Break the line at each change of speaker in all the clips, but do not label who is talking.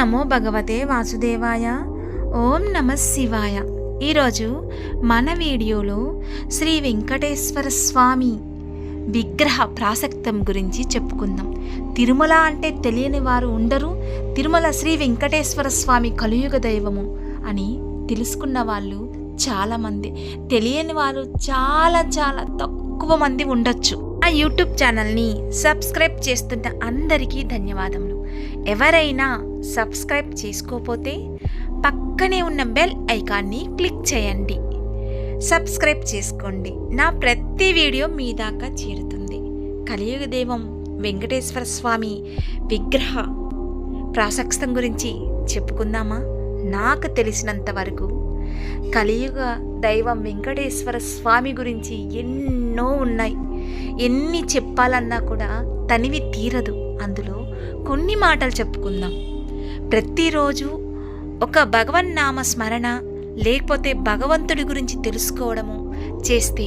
నమో భగవతే వాసుదేవాయ. ఓం నమ శివాయ. ఈరోజు మన వీడియోలో శ్రీ వెంకటేశ్వర స్వామి విగ్రహ ప్రాసక్తం గురించి చెప్పుకుందాం. తిరుమల అంటే తెలియని వారు ఉండరు. తిరుమల శ్రీ వెంకటేశ్వర స్వామి కలియుగ దైవము అని తెలుసుకున్న వాళ్ళు చాలామంది. తెలియని వాళ్ళు చాలా చాలా తక్కువ మంది ఉండొచ్చు. ఆ యూట్యూబ్ ఛానల్ని సబ్స్క్రైబ్ చేస్తున్న అందరికీ ధన్యవాదములు. ఎవరైనా సబ్స్క్రైబ్ చేసుకోకపోతే పక్కనే ఉన్న బెల్ ఐకాన్ని క్లిక్ చేయండి. సబ్స్క్రైబ్ చేసుకోండి. నా ప్రతి వీడియో మీ దాకా చేరుతుంది. కలియుగ దైవం వెంకటేశ్వర స్వామి విగ్రహ ప్రాసక్తం గురించి చెప్పుకుందామా? నాకు తెలిసినంత వరకు కలియుగ దైవం వెంకటేశ్వర స్వామి గురించి ఎన్నో ఉన్నాయి. ఎన్ని చెప్పాలన్నా కూడా తనివి తీరదు. అందులో కొన్ని మాటలు చెప్పుకుందాం. ప్రతిరోజు ఒక భగవన్నామ స్మరణ లేకపోతే భగవంతుడి గురించి తెలుసుకోవడము చేస్తే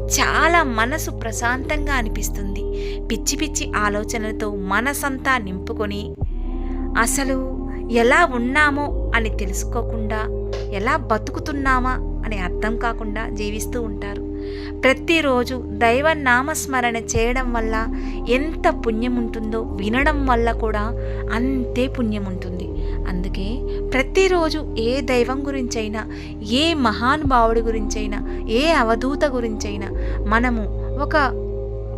చాలా మనసు ప్రశాంతంగా అనిపిస్తుంది. పిచ్చి పిచ్చి ఆలోచనలతో మనసంతా నింపుకొని అసలు ఎలా ఉన్నామో అని తెలుసుకోకుండా ఎలా బతుకుతున్నామా అని అర్థం కాకుండా జీవిస్తూ ఉంటారు. ప్రతిరోజు దైవ నామస్మరణ చేయడం వల్ల ఎంత పుణ్యం ఉంటుందో వినడం వల్ల కూడా అంతే పుణ్యం ఉంటుంది అందుకే ప్రతిరోజు ఏ దైవం గురించైనా ఏ మహానుభావుడి గురించైనా ఏ అవధూత గురించైనా మనము ఒక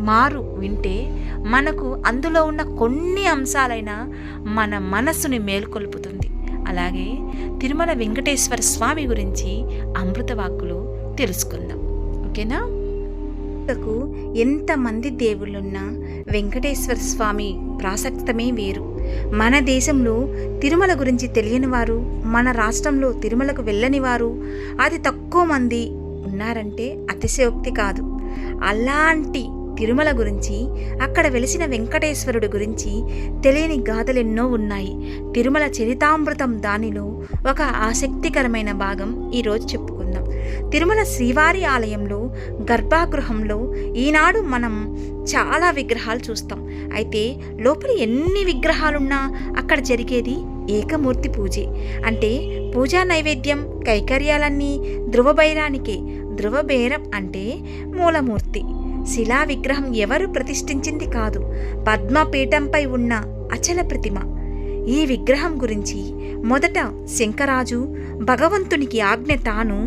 మారు వింటే మనకు అందులో ఉన్న కొన్ని అంశాలైనా మన మనస్సుని మేల్కొల్పుతుంది. అలాగే తిరుమల వెంకటేశ్వర స్వామి గురించి అమృతవాక్కులు తెలుసుకుందాం. ఓకేనా? కు ఎంతమంది దేవుళ్ళున్నా వెంకటేశ్వర స్వామి ప్రాసక్తమే వేరు. మన దేశంలో తిరుమల గురించి తెలియని వారు మన రాష్ట్రంలో తిరుమలకు వెళ్ళని వారు అది తక్కువ మంది ఉన్నారంటే అతిశయోక్తి కాదు. అలాంటి తిరుమల గురించి అక్కడ వెలిసిన వెంకటేశ్వరుడు గురించి తెలియని గాథలెన్నో ఉన్నాయి. తిరుమల చరితామృతం దానిలో ఒక ఆసక్తికరమైన భాగం ఈరోజు చెప్పుకుందాం. తిరుమల శ్రీవారి ఆలయంలో గర్భాగృహంలో ఈనాడు మనం చాలా విగ్రహాలు చూస్తాం. అయితే లోపల ఎన్ని విగ్రహాలున్నా అక్కడ జరిగేది ఏకమూర్తి పూజే. అంటే పూజా నైవేద్యం కైకర్యాలన్నీ ధ్రువబైరానికే ధ్రువబేరం అంటే మూలమూర్తి. శిలా విగ్రహం ఎవరు ప్రతిష్ఠించింది కాదు. పద్మపీఠంపై ఉన్న అచల ప్రతిమ. ఈ విగ్రహం గురించి మొదట శంకరాజు భగవంతునికి ఆజ్ఞ తాను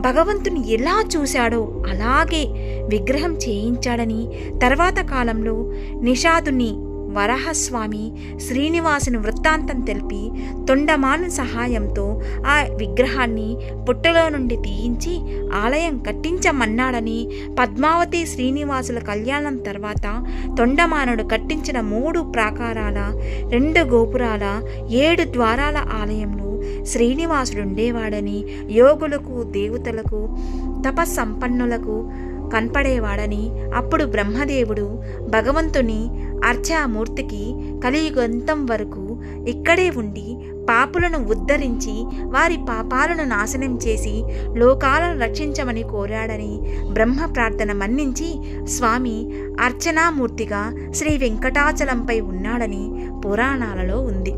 భగవంతుని ఎలా చూశాడో అలాగే విగ్రహం చేయించాడని తర్వాత కాలంలో నిషాదుని వరహస్వామి శ్రీనివాసుని వృత్తాంతం తెలిపి తొండమాను సహాయంతో ఆ విగ్రహాన్ని పుట్టలో నుండి తీయించి ఆలయం కట్టించమన్నాడని పద్మావతి శ్రీనివాసుల కళ్యాణం తర్వాత తొండమానుడు కట్టించిన మూడు ప్రాకారాల రెండు గోపురాల ఏడు ద్వారాల ఆలయంలో శ్రీనివాసుడుండేవాడని యోగులకు దేవతలకు తపస్సంపన్నులకు కనపడేవాడని అప్పుడు బ్రహ్మదేవుడు భగవంతుని అర్చామూర్తికి కలియుగంతం వరకు ఇక్కడే ఉండి పాపులను ఉద్ధరించి వారి పాపాలను నాశనం చేసి లోకాలను రక్షించమని కోరాడని బ్రహ్మ ప్రార్థన మన్నించి స్వామి అర్చనామూర్తిగా శ్రీ వెంకటాచలంపై ఉన్నాడని పురాణాలలో ఉంది.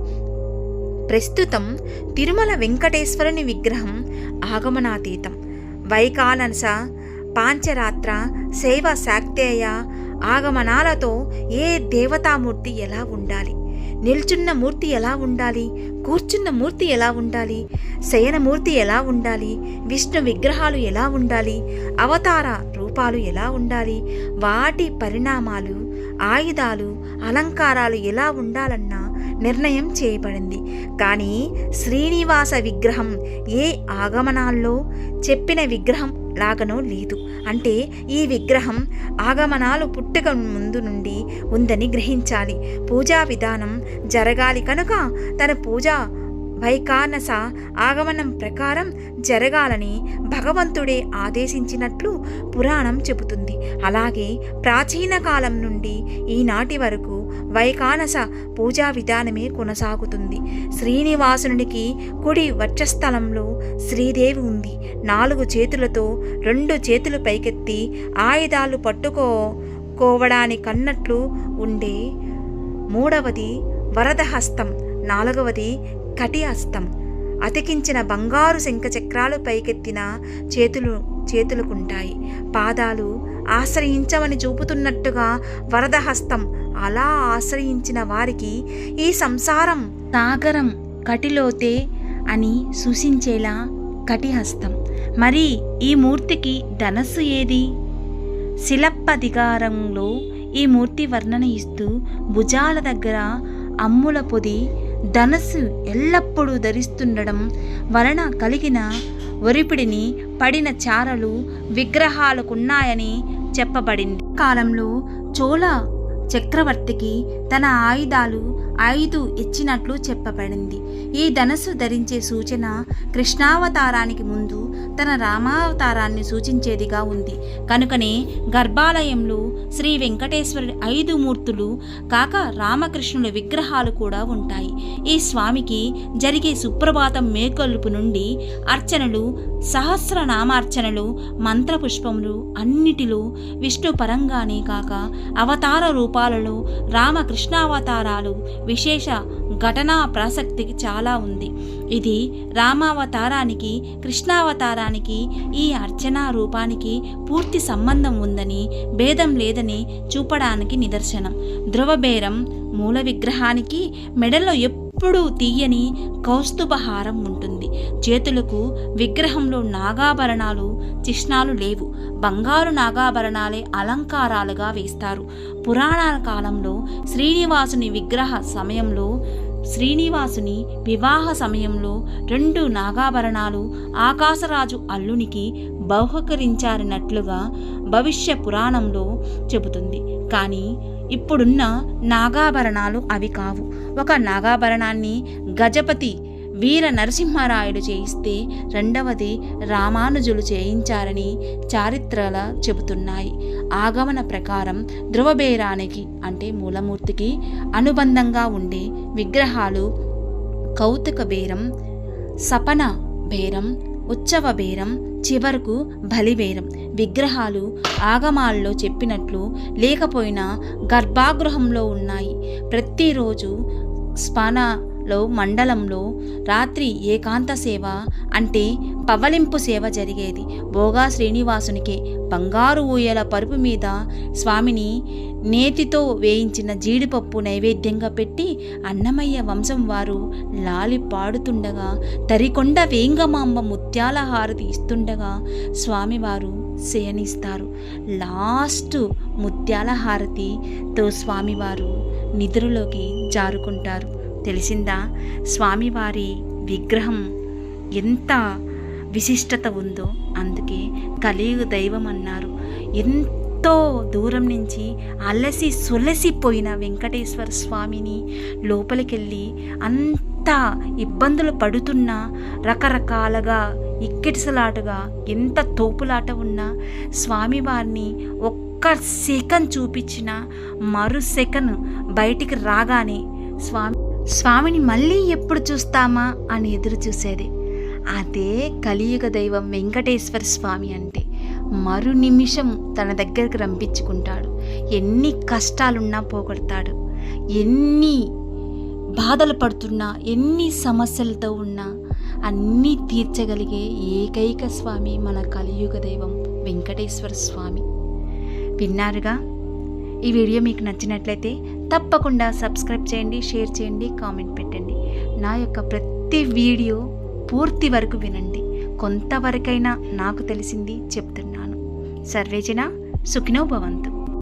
ప్రస్తుతం తిరుమల వెంకటేశ్వరుని విగ్రహం ఆగమనాతీతం. వైకానస పాంచరాత్ర శైవ శాక్తేయ ఆగమనాలతో ఏ దేవతామూర్తి ఎలా ఉండాలి? నిల్చున్న మూర్తి ఎలా ఉండాలి? కూర్చున్న మూర్తి ఎలా ఉండాలి? శయనమూర్తి ఎలా ఉండాలి? విష్ణు విగ్రహాలు ఎలా ఉండాలి? అవతార రూపాలు ఎలా ఉండాలి? వాటి పరిణామాలు ఆయుధాలు అలంకారాలు ఎలా ఉండాలన్న నిర్ణయం చేయబడింది. కానీ శ్రీనివాస విగ్రహం ఏ ఆగమనాల్లో? చెప్పిన విగ్రహం లాగనో లేదు. అంటే ఈ విగ్రహం ఆగమనాలు పుట్టుక ముందు నుండి ఉందని గ్రహించాలి. పూజా విధానం జరగాలి కనుక తన పూజ వైకానస ఆగమనం ప్రకారం జరగాలని భగవంతుడే ఆదేశించినట్లు పురాణం చెబుతుంది. అలాగే ప్రాచీన కాలం నుండి ఈనాటి వరకు వైకానస పూజా విధానమే కొనసాగుతుంది. శ్రీనివాసునికి కుడి వక్షస్థలంలో శ్రీదేవి ఉంది. నాలుగు చేతులతో రెండు చేతులు పైకెత్తి ఆయుధాలు పట్టుకోవడానికన్నట్లు ఉండే మూడవది వరదహస్తం నాలుగవది కటి హస్తం అతికించిన బంగారు శంఖచక్రాలు పైకెత్తిన చేతులు చేతులకుంటాయి పాదాలు ఆశ్రయించమని చూపుతున్నట్టుగా వరదహస్తం అలా ఆశ్రయించిన వారికి ఈ సంసారం సాగరం కటిలోతే అని సూచించేలా కటిహస్తం. మరి ఈ మూర్తికి ధనస్సు ఏది? శిలప్పధికారంలో ఈ మూర్తి వర్ణన ఇస్తూ భుజాల దగ్గర అమ్ముల పొది ధనస్సు ఎల్లప్పుడూ ధరిస్తుండడం వలన కలిగిన ఒరిపిడిని పడిన చారలు విగ్రహాలకున్నాయని చెప్పబడింది. కాలంలో చోళ చక్రవర్తికి తన ఆయుధాలు ఐదు ఇచ్చినట్లు చెప్పబడింది. ఈ ధనస్సు ధరించే సూచన కృష్ణావతారానికి ముందు తన రామావతారాన్ని సూచించేదిగా ఉంది. కనుకనే గర్భాలయంలో శ్రీ వెంకటేశ్వరుడి ఐదు మూర్తులు కాక రామకృష్ణుల విగ్రహాలు కూడా ఉంటాయి. ఈ స్వామికి జరిగే సుప్రభాతం మేకొల్పు నుండి అర్చనలు సహస్రనామార్చనలు మంత్రపుష్పములు అన్నిటిలో విష్ణు పరంగానే కాక అవతార రూపాలలో రామకృష్ణావతారాలు విశేష ఘటనా ప్రాసక్తికి చాలా ఉంది. ఇది రామావతారానికి కృష్ణావతారానికి ఈ అర్చనా రూపానికి పూర్తి సంబంధం ఉందని భేదం లేదని చూపడానికి నిదర్శనం. ధ్రువబేరం మూల విగ్రహానికి మెడలో ఎప్పుడు తీయని కౌస్తుభహారం ఉంటుంది. చేతులకు విగ్రహంలో నాగాభరణాలు చిహ్నాలు లేవు. బంగారు నాగాభరణాలే అలంకారాలుగా వేస్తారు. పురాణాల కాలంలో శ్రీనివాసుని విగ్రహ సమయంలో శ్రీనివాసుని వివాహ సమయంలో రెండు నాగాభరణాలు ఆకాశరాజు అల్లునికి బహుకరించారన్నట్లుగా భవిష్య పురాణంలో చెబుతుంది. కానీ ఇప్పుడున్న నాగాభరణాలు అవి కావు. ఒక నాగాభరణాన్ని గజపతి వీర నరసింహరాయుడు చేయిస్తే రెండవది రామానుజులు చేయించారని చారిత్రల చెబుతున్నాయి. ఆగమన ప్రకారం ధ్రువబేరానికి అంటే మూలమూర్తికి అనుబంధంగా ఉండే విగ్రహాలు కౌతుక బేరం సపన బేరం ఉత్సవ బేరం చివరకు బలిబేరం. విగ్రహాలు ఆగమాల్లో చెప్పినట్లు లేకపోయినా గర్భాగృహంలో ఉన్నాయి. ప్రతిరోజు లో మండలంలో రాత్రి ఏకాంత సేవ అంటే పవలింపు సేవ జరిగేది. భోగా శ్రీనివాసునికి బంగారు ఊయల పరుపు మీద స్వామిని నేతితో వేయించిన జీడిపప్పు నైవేద్యంగా పెట్టి అన్నమయ్య వంశం వారు లాలి పాడుతుండగా తరికొండ వేంగమాంబ ముత్యాల హారతి ఇస్తుండగా స్వామివారు శయనిస్తారు. లాస్ట్ ముత్యాల హారతితో స్వామివారు నిద్రలోకి జారుకుంటారు. తెలిసిందా? స్వామివారి విగ్రహం ఎంత విశిష్టత ఉందో? అందుకే కలియుగ దైవం అన్నారు. ఎంతో దూరం నుంచి అలసి సొలసిపోయిన వెంకటేశ్వర స్వామిని లోపలికెళ్ళి అంత ఇబ్బందులు పడుతున్నా రకరకాలుగా ఇక్కిటిసలాటగా ఎంత తోపులాట ఉన్నా స్వామివారిని ఒక్క సెకండ్ చూపించిన మరు సెకండ్ బయటికి రాగానే స్వామి స్వామిని మళ్ళీ ఎప్పుడు చూస్తామా అని ఎదురు చూసేది. అదే కలియుగ దైవం వెంకటేశ్వర స్వామి అంటే మరు నిమిషం తన దగ్గరకు రంపించుకుంటాడు. ఎన్ని కష్టాలున్నా పోగొడతాడు. ఎన్ని బాధలు పడుతున్నా ఎన్ని సమస్యలతో ఉన్నా అన్నీ తీర్చగలిగే ఏకైక స్వామి మన కలియుగ దైవం వెంకటేశ్వర స్వామి. విన్నారుగా? ఈ వీడియో మీకు నచ్చినట్లయితే తప్పకుండా సబ్స్క్రైబ్ చేయండి షేర్ చేయండి కామెంట్ పెట్టండి. నా యొక్క ప్రతి వీడియో పూర్తి వరకు వినండి. కొంతవరకైనా నాకు తెలిసింది చెప్తున్నాను. సర్వేజన సుఖినో భవంతు.